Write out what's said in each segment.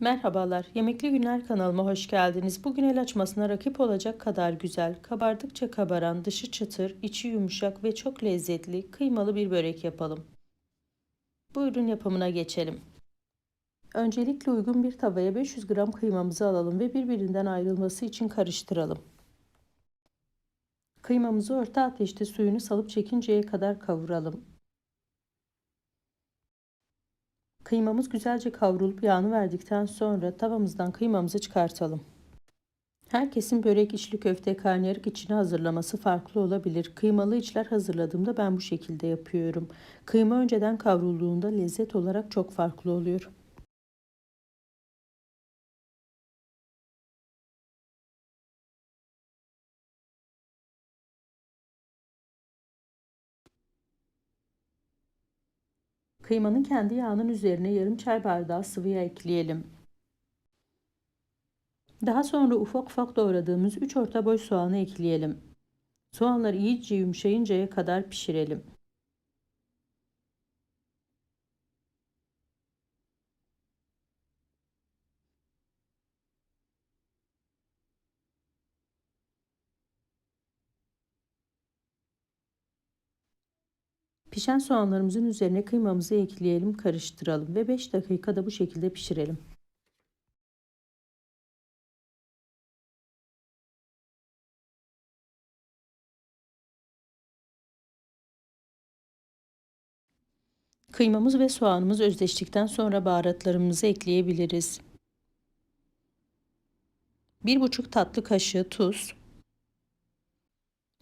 Merhabalar, Yemekli Günler kanalıma hoş geldiniz. Bugün el açmasına rakip olacak kadar güzel, kabardıkça kabaran, dışı çıtır, içi yumuşak ve çok lezzetli, kıymalı bir börek yapalım. Buyurun yapımına geçelim. Öncelikle uygun bir tavaya 500 gram kıymamızı alalım ve birbirinden ayrılması için karıştıralım. Kıymamızı orta ateşte suyunu salıp çekinceye kadar kavuralım. Kıymamız güzelce kavrulup yağını verdikten sonra tavamızdan kıymamızı çıkartalım. Herkesin börek, içli köfte, karnıyarık içini hazırlaması farklı olabilir. Kıymalı içler hazırladığımda ben bu şekilde yapıyorum. Kıyma önceden kavrulduğunda lezzet olarak çok farklı oluyor. Kıymanın kendi yağının üzerine yarım çay bardağı sıvı yağ ekleyelim. Daha sonra ufak ufak doğradığımız 3 orta boy soğanı ekleyelim. Soğanlar iyice yumuşayıncaya kadar pişirelim. Pişen soğanlarımızın üzerine kıymamızı ekleyelim, karıştıralım ve 5 dakikada bu şekilde pişirelim. Kıymamız ve soğanımız özleştikten sonra baharatlarımızı ekleyebiliriz. 1,5 tatlı kaşığı tuz,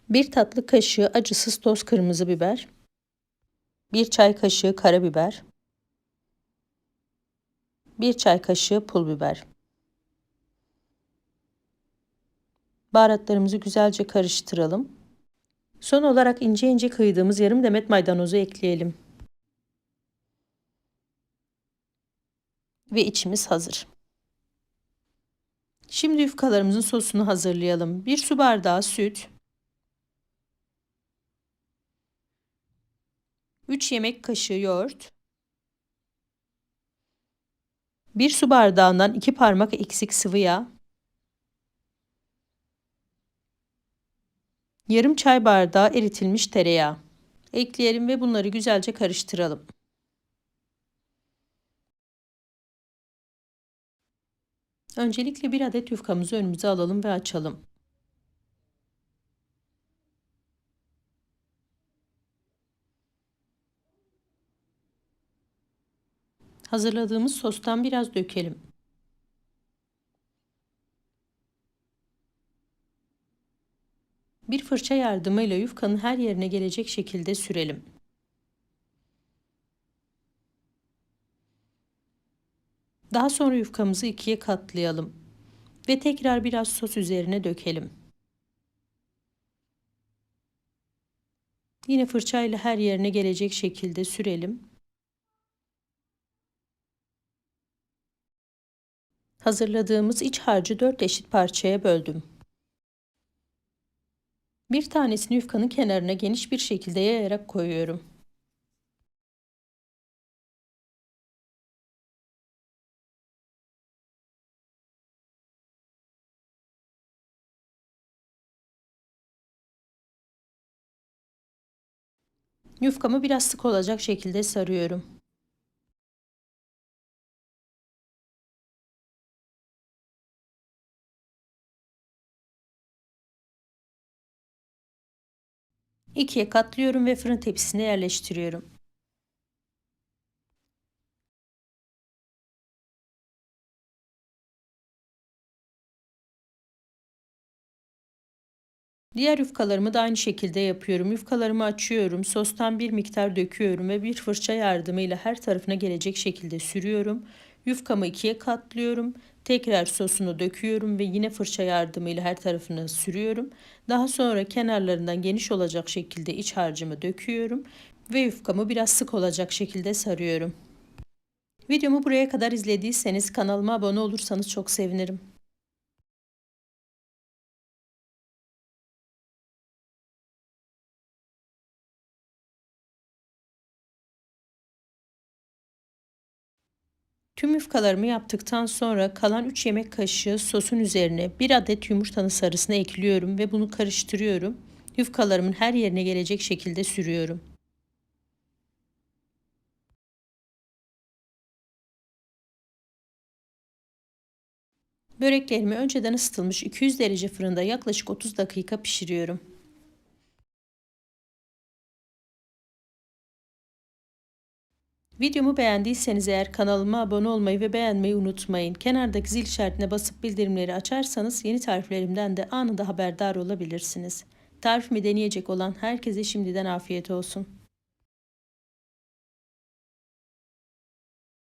1 tatlı kaşığı acısız toz kırmızı biber, 1 çay kaşığı karabiber, 1 çay kaşığı pul biber. Baharatlarımızı güzelce karıştıralım. Son olarak ince ince kıydığımız yarım demet maydanozu ekleyelim. Ve içimiz hazır. Şimdi yufkalarımızın sosunu hazırlayalım. 1 su bardağı süt, 3 yemek kaşığı yoğurt, 1 su bardağından 2 parmak eksik sıvı yağ, yarım çay bardağı eritilmiş tereyağı ekleyelim ve bunları güzelce karıştıralım. Öncelikle bir adet yufkamızı önümüze alalım ve açalım. Hazırladığımız sostan biraz dökelim. Bir fırça yardımıyla yufkanın her yerine gelecek şekilde sürelim. Daha sonra yufkamızı ikiye katlayalım ve tekrar biraz sos üzerine dökelim. Yine fırçayla her yerine gelecek şekilde sürelim. Hazırladığımız iç harcı 4 eşit parçaya böldüm. Bir tanesini yufkanın kenarına geniş bir şekilde yayarak koyuyorum. Yufkamı biraz sık olacak şekilde sarıyorum. İkiye katlıyorum ve fırın tepsisine yerleştiriyorum. Diğer yufkalarımı da aynı şekilde yapıyorum. Yufkalarımı açıyorum. Sostan bir miktar döküyorum ve bir fırça yardımıyla her tarafına gelecek şekilde sürüyorum. Yufkamı ikiye katlıyorum. Tekrar sosunu döküyorum ve yine fırça yardımıyla her tarafını sürüyorum. Daha sonra kenarlarından geniş olacak şekilde iç harcımı döküyorum ve yufkamı biraz sık olacak şekilde sarıyorum. Videomu buraya kadar izlediyseniz kanalıma abone olursanız çok sevinirim. Tüm yufkalarımı yaptıktan sonra kalan 3 yemek kaşığı sosun üzerine 1 adet yumurtanın sarısını ekliyorum ve bunu karıştırıyorum. Yufkalarımın her yerine gelecek şekilde sürüyorum. Böreklerimi önceden ısıtılmış 200 derece fırında yaklaşık 30 dakika pişiriyorum. Videomu beğendiyseniz eğer kanalıma abone olmayı ve beğenmeyi unutmayın. Kenardaki zil işaretine basıp bildirimleri açarsanız yeni tariflerimden de anında haberdar olabilirsiniz. Tarifimi deneyecek olan herkese şimdiden afiyet olsun.